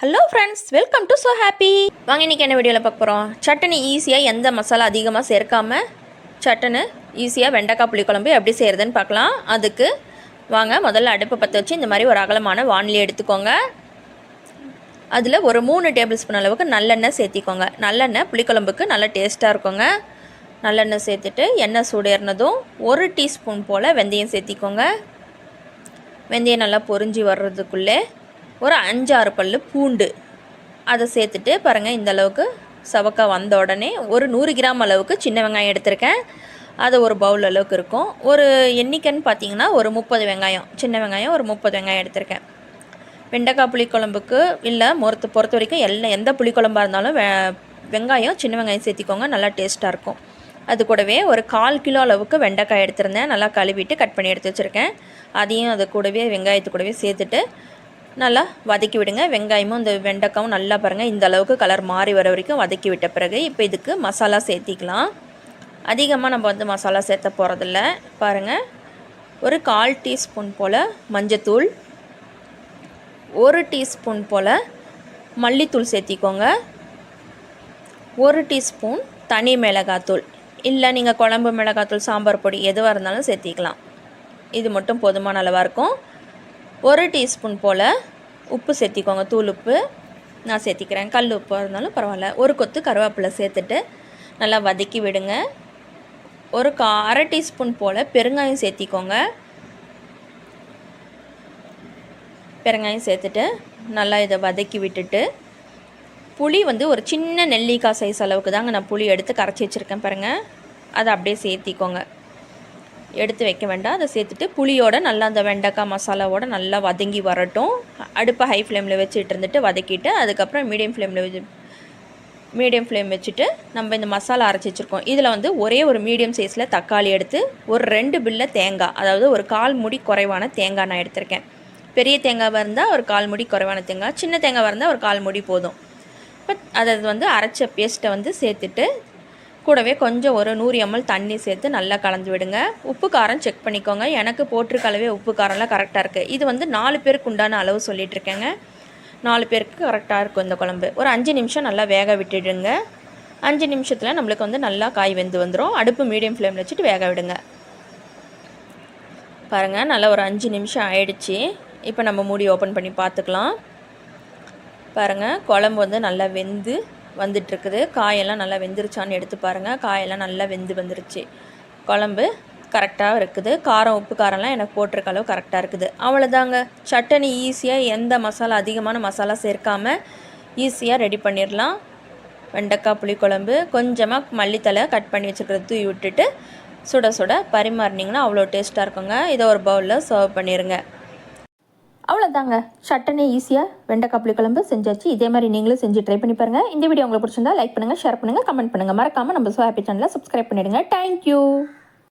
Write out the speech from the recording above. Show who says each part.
Speaker 1: Hello friends welcome to so happy வாங்க இன்றைக்கி என்ன வீடியோவில் பார்க்க போகிறோம் சட்டனி ஈஸியாக எந்த மசாலா அதிகமாக சேர்க்காம சட்டனு ஈஸியாக வெண்டைக்காய் புளிக்குழம்பு எப்படி செய்கிறதுன்னு பார்க்கலாம். அதுக்கு வாங்க முதல்ல அடுப்பை பற்ற வச்சு இந்த மாதிரி ஒரு அகலமான வானிலை எடுத்துக்கோங்க. அதில் ஒரு மூணு டேபிள் ஸ்பூன் அளவுக்கு நல்லெண்ணெய் சேர்த்திக்கோங்க. நல்லெண்ணெய் புளிக்குழம்புக்கு நல்லா டேஸ்ட்டாக இருக்குங்க. நல்லெண்ணெய் சேர்த்துட்டு எண்ணெய் சூடேறினதும் ஒரு டீஸ்பூன் போல் வெந்தயம் சேர்த்திக்கோங்க. வெந்தயம் நல்லா பொறிஞ்சி வர்றதுக்குள்ளே ஒரு அஞ்சாறு பல் பூண்டு. அதை சேர்த்துட்டு பாருங்கள் இந்த அளவுக்கு சவக்காய் வந்த உடனே ஒரு நூறு கிராம் அளவுக்கு சின்ன வெங்காயம் எடுத்திருக்கேன். அது ஒரு பவுல் அளவுக்கு இருக்கும். ஒரு எண்ணிக்கைன்னு பார்த்தீங்கன்னா ஒரு முப்பது வெங்காயம் சின்ன வெங்காயம் ஒரு முப்பது வெங்காயம் எடுத்திருக்கேன். வெண்டைக்காய் புளிக்குழம்புக்கு இல்லை மொறுத்து பொறுத்த வரைக்கும் எல்லாம் எந்த புளிக்குழம்பாக இருந்தாலும் வெ வெங்காயம் சின்ன வெங்காயம் சேர்த்திக்கோங்க நல்லா டேஸ்ட்டாக இருக்கும். அது கூடவே ஒரு கால் கிலோ அளவுக்கு வெண்டைக்காய் எடுத்திருந்தேன். நல்லா கழுவிட்டு கட் பண்ணி எடுத்து வச்சுருக்கேன். அதையும் அது கூடவே வெங்காயத்து கூடவே சேர்த்துட்டு நல்லா வதக்கி விடுங்க. வெங்காயமும் இந்த வெண்டைக்காவும் நல்லா பாருங்கள் இந்த அளவுக்கு கலர் மாறி வர வரைக்கும் வதக்கி விட்ட பிறகு இப்போ இதுக்கு மசாலா சேர்த்திக்கலாம். அதிகமாக நம்ம வந்து மசாலா சேர்த்த போகிறதில்ல பாருங்கள் ஒரு கால் டீஸ்பூன் போல் மஞ்சத்தூள். ஒரு டீஸ்பூன் போல் மல்லித்தூள் சேர்த்திக்கோங்க. ஒரு டீஸ்பூன் தனி மிளகாத்தூள். இல்லை நீங்கள் குழம்பு மிளகாத்தூள் சாம்பார் பொடி எதுவாக இருந்தாலும் சேர்த்திக்கலாம். இது மட்டும் போதுமான அளவாக இருக்கும். ஒரு டீஸ்பூன் போல் உப்பு சேர்த்திக்கோங்க தூள் உப்பு நான் சேர்த்திக்கிறேன். கல் உப்பு இருந்தாலும் பரவாயில்ல. ஒரு கொத்து கருவேப்பிலை சேர்த்துட்டு நல்லா வதக்கி விடுங்க. ஒரு கா அரை டீஸ்பூன் போல் பெருங்காயம் சேர்த்திக்கோங்க. பெருங்காயம் சேர்த்துட்டு நல்லா இதை வதக்கி விட்டுட்டு புளி வந்து ஒரு சின்ன நெல்லிக்காய் சைஸ் அளவுக்கு தாங்க நான் புளி எடுத்து கரைச்சி வச்சுருக்கேன் பாருங்கள் அதை அப்படியே சேர்த்திக்கோங்க. எடுத்து வைக்க வேண்டாம். அதை சேர்த்துட்டு புளியோட நல்லா அந்த வெண்டைக்காய் மசாலாவோட நல்லா வதங்கி வரட்டும். அடுப்பை ஹை ஃப்ளேமில் வச்சுட்டு இருந்துட்டு வதக்கிட்டு அதுக்கப்புறம் மீடியம் ஃப்ளேமில் வச்சு மீடியம் ஃப்ளேம் வச்சுட்டு நம்ம இந்த மசாலா அரைச்சி வச்சுருக்கோம். இதில் வந்து ஒரே ஒரு மீடியம் சைஸில் தக்காளி எடுத்து ஒரு ரெண்டு பில்ல தேங்காய் அதாவது ஒரு கால் முடி குறைவான தேங்காய் நான் எடுத்திருக்கேன். பெரிய தேங்காவாக இருந்தால் ஒரு கால் முடி குறைவான தேங்காய் சின்ன தேங்காவாக இருந்தால் ஒரு கால் முடி போதும். இப்போ அதை வந்து அரைச்ச பேஸ்ட்டை வந்து சேர்த்துட்டு கூடவே கொஞ்சம் ஒரு நூறு எம்எல் தண்ணி சேர்த்து நல்லா கலந்து விடுங்க. உப்பு காரம் செக் பண்ணிக்கோங்க. எனக்கு போட்டிருக்க அளவே உப்பு காரம்லாம் கரெக்டாக இருக்குது இது வந்து நாலு பேருக்கு உண்டான அளவு சொல்லிகிட்டு இருக்கேங்க. நாலு பேருக்கு கரெக்டாக இருக்கும் இந்த குழம்பு. ஒரு அஞ்சு நிமிஷம் நல்லா வேக விட்டுடுங்க. அஞ்சு நிமிஷத்தில் நம்மளுக்கு வந்து நல்லா காய் வெந்து வந்துடும் அடுப்பு மீடியம் ஃப்ளேமில் வச்சுட்டு வேக விடுங்க. பாருங்கள் நல்லா ஒரு அஞ்சு நிமிஷம் ஆயிடுச்சு. இப்போ நம்ம மூடி ஓப்பன் பண்ணி பார்த்துக்கலாம். பாருங்கள் குழம்பு வந்து நல்லா வெந்து வந்துட்டுருக்குது. காயெல்லாம் நல்லா வெந்துருச்சான்னு எடுத்து பாருங்கள் காயெல்லாம் நல்லா வெந்து வந்துருச்சு. குழம்பு கரெக்டாக இருக்குது. காரம் உப்பு காரம்லாம் எனக்கு போட்டிருக்க அளவு கரெக்டாக இருக்குது. அவ்வளோதாங்க சட்டனி ஈஸியாக எந்த மசாலா அதிகமான மசாலா சேர்க்காமல் ஈஸியாக ரெடி பண்ணிடலாம். வெண்டைக்காய் புளிக்குழம்பு கொஞ்சமாக மல்லித்தலை கட் பண்ணி வச்சுக்கிறது தூவி விட்டுட்டு சுட சுட பரிமாறினீங்கன்னா அவ்வளோ டேஸ்ட்டாக இருக்குங்க. இதை ஒரு பவுலில் சர்வ் பண்ணிடுங்க அவ்வளோதாங்க சட்டனே ஈஸியாக வெண்டைக்காய் புளிக்குழம்பு செஞ்சாச்சு. இதே மாதிரி நீங்களும் செஞ்சு ட்ரை பண்ணி பாருங்கள் இந்த வீடியோ உங்களுக்கு பிடிச்சிருந்தா லைக் பண்ணுங்கள் ஷேர் பண்ணுங்கள் கமெண்ட் பண்ணுங்கள் மறக்காமல் நம்ம ஸோ ஹாப்பி சேனலை சப்ஸ்கிரைப் பண்ணிடுங்க தேங்க்யூ